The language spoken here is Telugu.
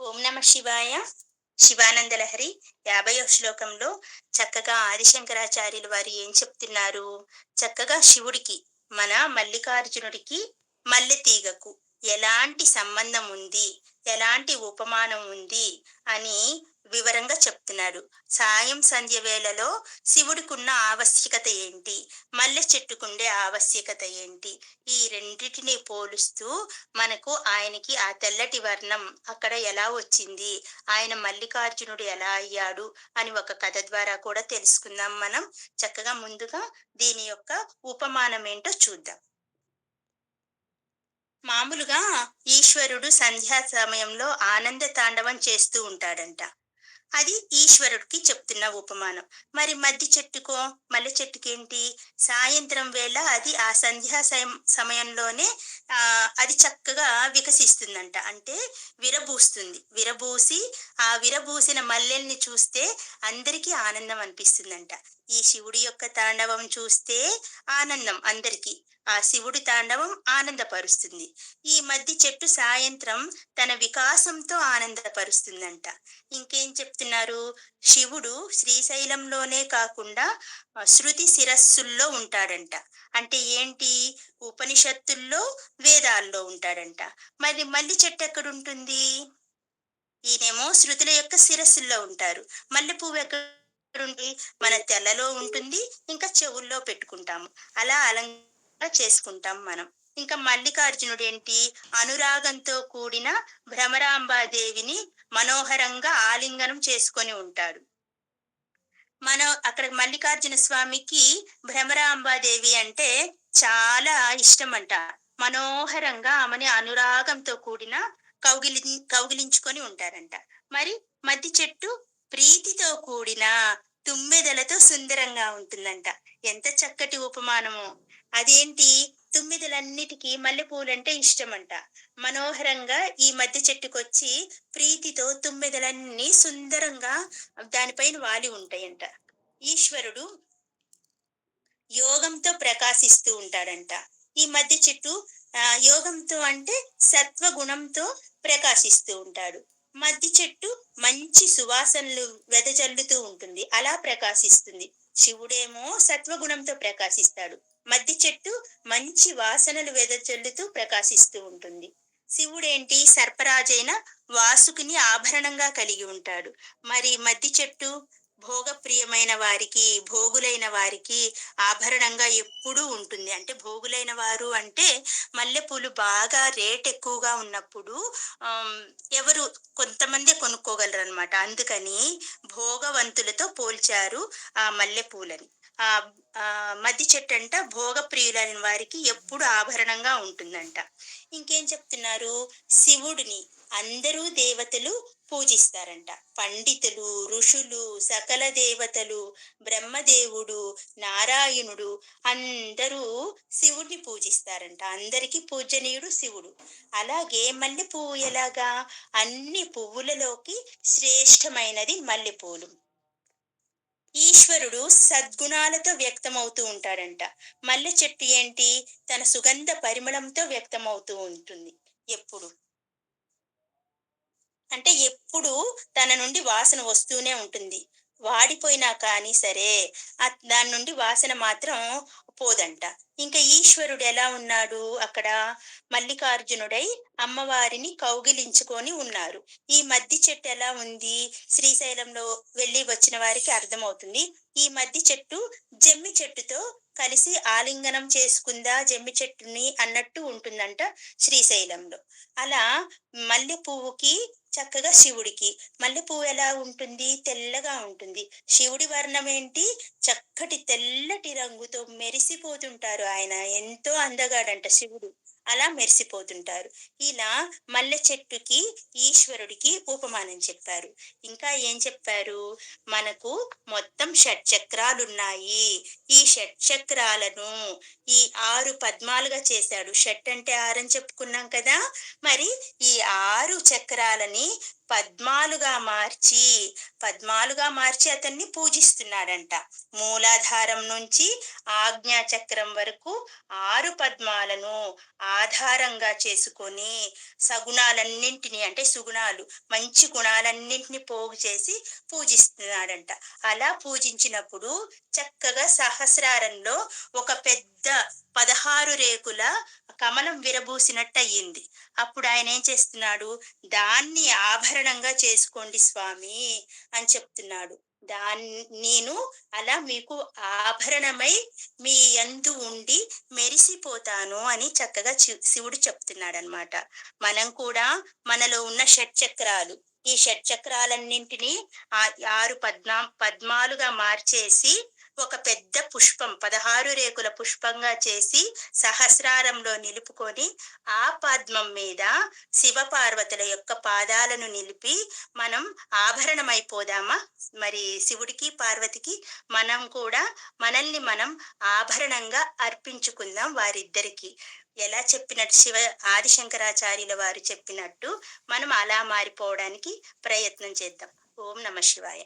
ఓం నమ శివాయ. శివానందలహరి యాభైవ శ్లోకంలో చక్కగా ఆదిశంకరాచార్యులు వారు ఏం చెప్తున్నారు? చక్కగా శివుడికి మన మల్లికార్జునుడికి మల్లె తీగకు ఎలాంటి సంబంధం ఉంది? ఎలాంటి ఉపమానం ఉంది? అని వివరంగా చెప్తున్నాడు. సాయం సంధ్య వేళలో శివుడికున్న ఆవశ్యకత ఏంటి? మల్లె చెట్టుకుండే ఆవశ్యకత ఏంటి? ఈ రెండిటిని పోలుస్తూ మనకు ఆయనకి ఆ తెల్లటి వర్ణం అక్కడ ఎలా వచ్చింది? ఆయన మల్లికార్జునుడు ఎలా అయ్యాడు? అని ఒక కథ ద్వారా కూడా తెలుసుకుందాం మనం. చక్కగా ముందుగా దీని యొక్క ఉపమానం ఏంటో చూద్దాం. మామూలుగా ఈశ్వరుడు సంధ్యా సమయంలో ఆనంద తాండవం చేస్తూ ఉంటాడంట. అది ఈశ్వరుడికి చెప్తున్న ఉపమానం. మరి మద్ది చెట్టుకో మల్లె చెట్టుకేంటి? సాయంత్రం వేళ అది ఆ సంధ్యా సమయంలోనే ఆ అది చక్కగా వికసిస్తుందంట. అంటే విరబూస్తుంది. విరబూసి ఆ విరబూసిన మల్లెల్ని చూస్తే అందరికీ ఆనందం అనిపిస్తుందంట. ఈ శివుడి యొక్క తాండవం చూస్తే ఆనందం అందరికీ. ఆ శివుడి తాండవం ఆనందపరుస్తుంది. ఈ మధ్య చెట్టు సాయంత్రం తన వికాసంతో ఆనందపరుస్తుందంట. ఇంకేం చెప్తున్నారు? శివుడు శ్రీశైలంలోనే కాకుండా శృతి శిరస్సుల్లో ఉంటాడంట. అంటే ఏంటి? ఉపనిషత్తుల్లో వేదాల్లో ఉంటాడంట. మరి మల్లి చెట్టు ఎక్కడుంటుంది? ఈయనేమో శృతుల యొక్క శిరస్సుల్లో ఉంటారు. మల్లె పువ్వు ఎక్కడుంది? మన తెల్లలో ఉంటుంది. ఇంకా చెవుల్లో పెట్టుకుంటాము. అలా అలం చేసుకుంటాం మనం. ఇంకా మల్లికార్జునుడు ఏంటి? అనురాగంతో కూడిన భ్రమరాంబాదేవిని మనోహరంగా ఆలింగనం చేసుకొని ఉంటాడు. మన అక్కడ మల్లికార్జున స్వామికి భ్రమరాంబాదేవి అంటే చాలా ఇష్టం అంట మనోహరంగా ఆమెని అనురాగంతో కూడిన కౌగిలి కౌగిలించుకొని ఉంటారంట. మరి మద్ది చెట్టు ప్రీతితో కూడిన తుమ్మెదలతో సుందరంగా ఉంటుందంట. ఎంత చక్కటి ఉపమానము. అదేంటి? తుమ్మిదలన్నిటికీ మల్లెపూలంటే ఇష్టమంట. మనోహరంగా ఈ మధ్య చెట్టుకొచ్చి ప్రీతితో తుమ్మిదలన్నీ సుందరంగా దానిపైన వాలి ఉంటాయంట. ఈశ్వరుడు యోగంతో ప్రకాశిస్తూ ఉంటాడంట. ఈ మధ్య చెట్టు ఆ యోగంతో అంటే సత్వగుణంతో ప్రకాశిస్తూ ఉంటాడు. మద్ది చెట్టు మంచి సువాసనలు వెదజల్లుతూ ఉంటుంది. అలా ప్రకాశిస్తుంది. శివుడేమో సత్వగుణంతో ప్రకాశిస్తాడు. మద్ది చెట్టు మంచి వాసనలు వెదజల్లుతూ ప్రకాశిస్తూ ఉంటుంది. శివుడేంటి? సర్పరాజైన వాసుకిని ఆభరణంగా కలిగి ఉంటాడు. మరి మద్ది చెట్టు భోగప్రియమైన వారికి భోగులైన వారికి ఆభరణంగా ఎప్పుడూ ఉంటుంది. అంటే భోగులైన వారు అంటే మల్లెపూలు బాగా రేట్ ఎక్కువగా ఉన్నప్పుడు ఎవరు కొంతమంది కొనుక్కోగలరు అనమాట అందుకని భోగవంతులతో పోల్చారు ఆ మల్లెపూలని. ఆ మద్ది చెట్టు అంట భోగప్రియులైన వారికి ఎప్పుడు ఆభరణంగా ఉంటుందంట. ఇంకేం చెప్తున్నారు? శివుడిని అందరూ దేవతలు పూజిస్తారంట. పండితులు ఋషులు సకల దేవతలు బ్రహ్మదేవుడు నారాయణుడు అందరూ శివుడిని పూజిస్తారంట. అందరికీ పూజనీయుడు శివుడు. అలాగే మల్లెపువ్వు ఎలాగా? అన్ని పువ్వులలోకి శ్రేష్టమైనది మల్లెపూలు. ఈశ్వరుడు సద్గుణాలతో వ్యక్తమవుతూ ఉంటాడంట. మల్లె చెట్టు ఏంటి? తన సుగంధ పరిమళంతో వ్యక్తమవుతూ ఉంటుంది. ఎప్పుడు? అంటే ఎప్పుడు తన నుండి వాసన వస్తూనే ఉంటుంది. వాడిపోయినా కానీ సరే దాని నుండి వాసన మాత్రం పోదంట. ఇంకా ఈశ్వరుడు ఎలా ఉన్నాడు? అక్కడ మల్లికార్జునుడై అమ్మవారిని కౌగిలించుకొని ఉన్నారు. ఈ మద్ది చెట్టు ఎలా ఉంది? శ్రీశైలంలో వెళ్ళి వచ్చిన వారికి అర్థమవుతుంది. ఈ మద్ది చెట్టు జమ్మి చెట్టుతో కలిసి ఆలింగనం చేసుకుందా? జమ్మి చెట్టుని అన్నట్టు ఉంటుందంట శ్రీశైలంలో. అలా మల్లె పువ్వుకి చక్కగా శివుడికి. మల్లె పువ్వు ఎలా ఉంటుంది? తెల్లగా ఉంటుంది. శివుడి వర్ణం ఏంటి? చక్కటి తెల్లటి రంగుతో మెరిసి మురిసిపోతుంటారు ఆయన. ఎంతో అందగాడంట శివుడు. అలా మెరిసిపోతుంటారు. ఇలా మల్లె చెట్టుకి ఈశ్వరుడికి ఉపమానం చెప్పారు. ఇంకా ఏం చెప్పారు? మనకు మొత్తం షట్చక్రాలు ఉన్నాయి ఈ షట్చక్రాలను ఈ ఆరు పద్మాలుగా చేశాడు. షట్ అంటే ఆరని చెప్పుకున్నాం కదా? మరి ఈ ఆరు చక్రాలని పద్మాలుగా మార్చి పద్మాలుగా మార్చి అతన్ని పూజిస్తున్నాడంట. మూలాధారం నుంచి ఆజ్ఞా చక్రం వరకు ఆరు పద్మాలను ఆధారంగా చేసుకొని సగుణాలన్నింటినీ అంటే సుగుణాలు మంచి గుణాలన్నింటినీ పోగు చేసి పూజిస్తున్నాడంట. అలా పూజించినప్పుడు చక్కగా సహస్రారంలో ఒక పెద్ద పదహారు రేకుల కమలం విరబూసినట్టు అయ్యింది అప్పుడు ఆయన ఏం చేస్తున్నాడు? దాన్ని ఆభరణంగా చేసుకోండి స్వామి అని చెప్తున్నాడు. దాన్ని నేను అలా మీకు ఆభరణమై మీ యందు ఉండి మెరిసిపోతాను అని చక్కగా శివుడు చెప్తున్నాడు అనమాట మనం కూడా మనలో ఉన్న షట్చక్రాలు ఈ షట్చక్రాలన్నింటినీ ఆ ఆరు పద్మా పద్మాలుగా మార్చేసి ఒక పెద్ద పుష్పం పదహారు రేకుల పుష్పంగా చేసి సహస్రారంలో నిలుపుకొని ఆ పద్మం మీద శివపార్వతుల యొక్క పాదాలను నిలిపి మనం ఆభరణమైపోదామా? మరి శివుడికి పార్వతికి మనం కూడా మనల్ని మనం ఆభరణంగా అర్పించుకుందాం వారిద్దరికి. ఎలా చెప్పినట్టు శివ ఆదిశంకరాచార్యుల వారు చెప్పినట్టు మనం అలా మారిపోవడానికి ప్రయత్నం చేద్దాం. ఓం నమ శివాయ.